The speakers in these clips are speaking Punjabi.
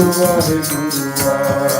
Hare Guru Hare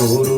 Oh.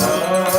Oh.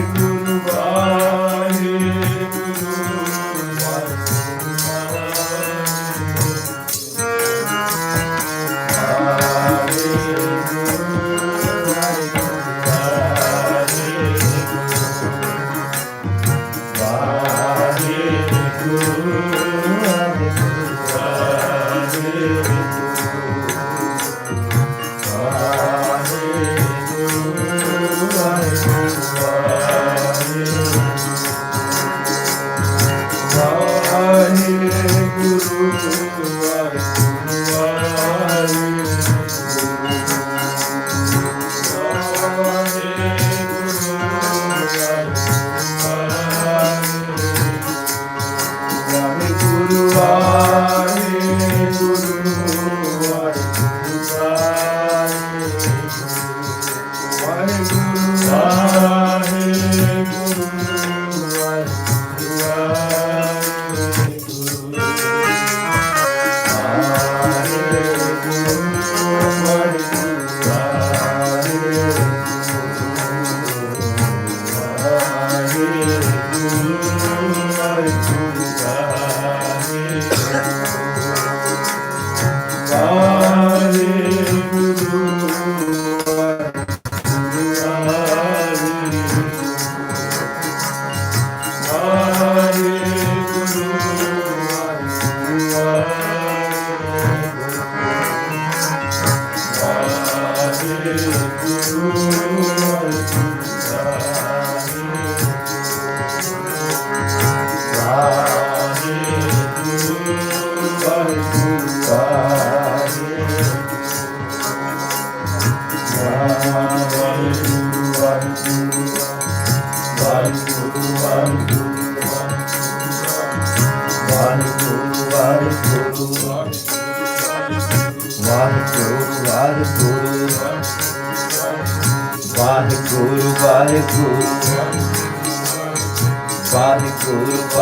Waheguru Waheguru 봐 Guru.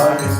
Obrigado.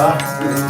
Amen.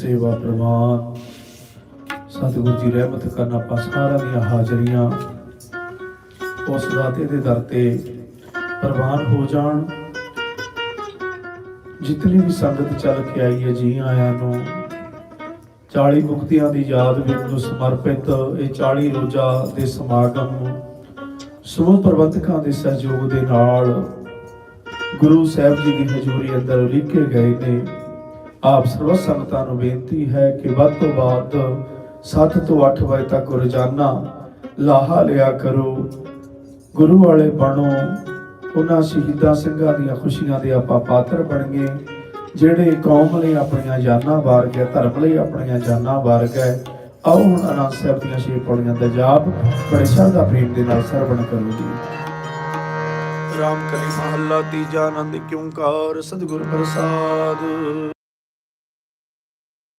ਸੇਵਾ ਪ੍ਰਵਾਨ। ਸਤਿਗੁਰ ਜੀ ਰਹਿਮਤ ਕਰਨ ਆਪਾਂ ਸਾਰਿਆਂ ਦੀਆਂ ਹਾਜ਼ਰੀਆਂ। ਉਸ ਦਾਤੇ ਦੇ ਦਰ ਤੇ ਪ੍ਰਵਾਨ ਹੋ ਜਾਣ। ਜਿਤਨੀ ਵੀ ਸੰਗਤ ਚੱਲ ਕੇ ਆਈ ਹੈ ਜੀ ਆਇਆਂ ਨੂੰ 40 ਮੁਕਤੀਆਂ ਦੀ ਯਾਦ ਵਿੱਚ ਨੂੰ ਸਮਰਪਿਤ, ਇਹ 40 ਰੋਜ਼ਾ ਦੇ ਸਮਾਗਮ ਸਮੂਹ ਪ੍ਰਬੰਧਕਾਂ ਦੇ ਸਹਿਯੋਗ ਦੇ ਨਾਲ ਗੁਰੂ ਸਾਹਿਬ ਜੀ ਦੀ ਹਜ਼ੂਰੀ ਅੰਦਰ ਲਿਖੇ ਗਏ ਨੇ। ਆਪ ਸਰਵ ਸੰਗਤਾਂ ਨੂੰ ਬੇਨਤੀ ਹੈ ਕਿ ਵੱਧ ਤੋਂ ਵੱਧ 7 ਤੋਂ 8 ਵਜੇ ਤੱਕ ਰੋਜ਼ਾਨਾ ਲਾਹਾ ਲਿਆ ਕਰੋ, ਗੁਰੂ ਵਾਲੇ ਬਣੋ, ਉਹਨਾਂ ਸ਼ਹੀਦਾਂ ਸਿੰਘਾਂ ਦੀਆਂ ਖੁਸ਼ੀਆਂ ਦੇ ਆਪਾਂ ਪਾਤਰ ਬਣੀਏ, ਜਿਹੜੇ ਕੌਮ ਲਈ ਆਪਣੀਆਂ ਜਾਨਾਂ ਵਾਰ ਗਏ ਧਰਮ ਲਈ ਆਪਣੀਆਂ ਜਾਨਾਂ ਵਾਰ ਗਏ ਆਓ ਹੁਣ ਅਨੰਦ ਸਾਹਿਬ ਦੀਆਂ ਛੇ ਪੌੜੀਆਂ ਦਾ ਜਾਪ, ਬੜੇ ਸ਼ਰਧਾ ਪ੍ਰੇਮ ਦੇ ਨਾਲ ਸਰਵਣ ਕਰੋ ਜੀ ਰਾਮ ਕਲੀ ਮਹੱਲਾ ਤੀਜਾ ਆਨੰਦ ਕਿਉੰਕਾਰ ਸਤਿਗੁਰ ਪ੍ਰਸਾਦ।